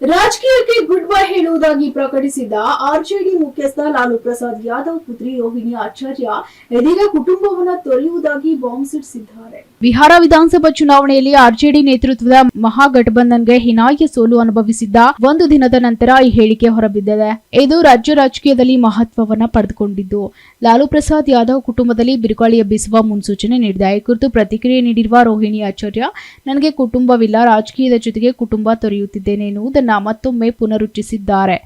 ರಾಜಕೀಯಕ್ಕೆ good bye ಹೇಳುವುದಾಗಿ ಪ್ರಕಟಿಸಿದ್ದ ಆರ್ಜೆಡಿ ಮುಖ್ಯಸ್ಥ ಲಾಲು ಪ್ರಸಾದ್ ಯಾದವ್ ಪುತ್ರಿ ರೋಹಿಣಿ ಆಚಾರ್ಯ ಇದೀಗ ಕುಟುಂಬವನ್ನ ತೊರೆಯುವುದಾಗಿ ಬಾಂಬ್ ಸಿಡಿಸಿದ್ದಾರೆ ಬಿಹಾರ ವಿಧಾನಸಭಾ ಚುನಾವಣೆಯಲ್ಲಿ ಆರ್ಜೆಡಿ ನೇತೃತ್ವದ ಮಹಾಗಠಬಂಧನ್ಗೆ ಹಿನಾಯ್ಯ ಸೋಲು ಅನುಭವಿಸಿದ್ದ ಒಂದು ದಿನದ ನಂತರ ಈ ಹೇಳಿಕೆ ಹೊರಬಿದ್ದಿದೆ. ಇದು ರಾಜ್ಯ ರಾಜಕೀಯದಲ್ಲಿ ಮಹತ್ವವನ್ನ ಪಡೆದುಕೊಂಡಿದ್ದು. ಲಾಲು ಪ್ರಸಾದ್ ಯಾದವ್ ಕುಟುಂಬದಲ್ಲಿ ಬಿರುಗಾಳಿ ಎಬ್ಬಿಸುವ ಮುನ್ಸೂಚನೆ ನೀಡಿದೆ. ಈ ಕುರಿತು ಪ್ರತಿಕ್ರಿಯೆ ನೀಡಿರುವ ರೋಹಿಣಿ ಆಚಾರ್ಯ, ನನಗೆ ಕುಟುಂಬವಿಲ್ಲ, ರಾಜಕೀಯದ ಜೊತೆಗೆ ಕುಟುಂಬ ತೊರೆಯುತ್ತಿದ್ದೇನೆ ಎನ್ನುವುದನ್ನು ಮತ್ತೊಮ್ಮೆ ಪುನರುಚ್ಚರಿಸಿದ್ದಾರೆ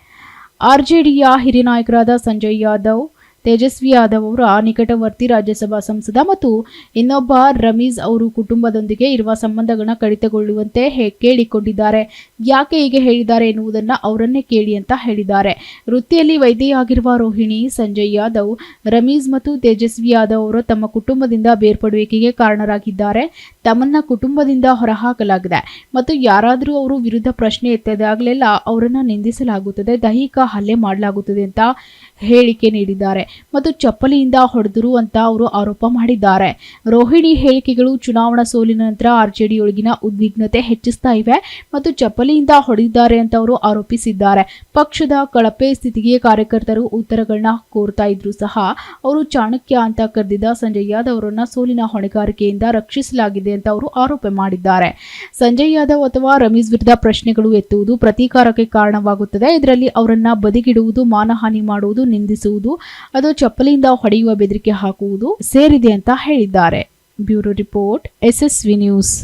ಆರ್ಜೆಡಿಯ ಹಿರಿಯ ನಾಯಕರಾದ ಸಂಜಯ್ ಯಾದವ್ ತೇಜಸ್ವಿ ಯಾದವ್ ಅವರ ನಿಕಟವರ್ತಿ ರಾಜ್ಯಸಭಾ ಸಂಸದ ಮತ್ತು ಇನ್ನೊಬ್ಬ ರಮೀಜ್ ಅವರು ಕುಟುಂಬದೊಂದಿಗೆ ಇರುವ ಸಂಬಂಧಗಳನ್ನ ಕಡಿತಗೊಳ್ಳುವಂತೆ ಕೇಳಿಕೊಂಡಿದ್ದಾರೆ. ಯಾಕೆ ಹೀಗೆ ಹೇಳಿದ್ದಾರೆ ಎನ್ನುವುದನ್ನು ಅವರನ್ನೇ ಕೇಳಿ ಅಂತ ಹೇಳಿದ್ದಾರೆ. ವೃತ್ತಿಯಲ್ಲಿ ವೈದ್ಯೆಯಾಗಿರುವ ರೋಹಿಣಿ, ಸಂಜಯ್ ಯಾದವ್, ರಮೀಜ್ ಮತ್ತು ತೇಜಸ್ವಿ ಯಾದವ್ ಅವರು ತಮ್ಮ ಕುಟುಂಬದಿಂದ ಬೇರ್ಪಡುವಿಕೆಗೆ ಕಾರಣರಾಗಿದ್ದಾರೆ. ತಮ್ಮನ್ನ ಕುಟುಂಬದಿಂದ ಹೊರಹಾಕಲಾಗಿದೆ. ಮತ್ತು ಯಾರಾದರೂ ಅವರು ವಿರುದ್ಧ ಪ್ರಶ್ನೆ ಎತ್ತದಾಗಲೆಲ್ಲ ಅವರನ್ನು ನಿಂದಿಸಲಾಗುತ್ತದೆ, ದೈಹಿಕ ಹಲ್ಲೆ ಮಾಡಲಾಗುತ್ತದೆ ಅಂತ ಹೇಳಿಕೆ ನೀಡಿದ್ದಾರೆ. ಮತ್ತು ಚಪ್ಪಲಿಯಿಂದ ಹೊಡೆದರು ಅಂತ ಅವರು ಆರೋಪ ಮಾಡಿದ್ದಾರೆ. ರೋಹಿಣಿ ಹೇಳಿಕೆಗಳು ಚುನಾವಣಾ ಸೋಲಿನ ನಂತರ ಆರ್ಜೆಡಿಯೊಳಗಿನ ಉದ್ವಿಗ್ನತೆ ಹೆಚ್ಚಿಸ್ತಾ ಇವೆ ಮತ್ತು ಚಪ್ಪಲಿಯಿಂದ ಹೊಡೆದಿದ್ದಾರೆ ಅಂತ ಅವರು ಆರೋಪಿಸಿದ್ದಾರೆ. ಪಕ್ಷದ ಕಳಪೆ ಸ್ಥಿತಿಗೆ ಕಾರ್ಯಕರ್ತರು ಉತ್ತರಗಳನ್ನ ಕೋರ್ತಾ ಇದ್ರು ಸಹ ಅವರು ಚಾಣಕ್ಯ ಅಂತ ಕರೆದಿದ್ದ ಸಂಜಯ್ ಯಾದವ್ ಅವರನ್ನ ಸೋಲಿನ ಹೊಣೆಗಾರಿಕೆಯಿಂದ ರಕ್ಷಿಸಲಾಗಿದೆ ಅಂತ ಅವರು ಆರೋಪ ಮಾಡಿದ್ದಾರೆ. ಸಂಜಯ್ ಯಾದವ್ ಅಥವಾ ರಮೀಸ್ ವಿರುದ್ಧ ಪ್ರಶ್ನೆಗಳು ಎತ್ತುವುದು ಪ್ರತೀಕಾರಕ್ಕೆ ಕಾರಣವಾಗುತ್ತದೆ. ಇದರಲ್ಲಿ ಅವರನ್ನ ಬದಿಗಿಡುವುದು, ಮಾನಹಾನಿ ಮಾಡುವುದು, ನಿಂದಿಸುವುದು ಅದು ಚಪ್ಪಲಿಯಿಂದ ಹೊಡೆಯುವ ಬೆದರಿಕೆ ಹಾಕುವುದು ಸೇರಿದೆ ಅಂತ ಹೇಳಿದ್ದಾರೆ. Bureau report SSV news.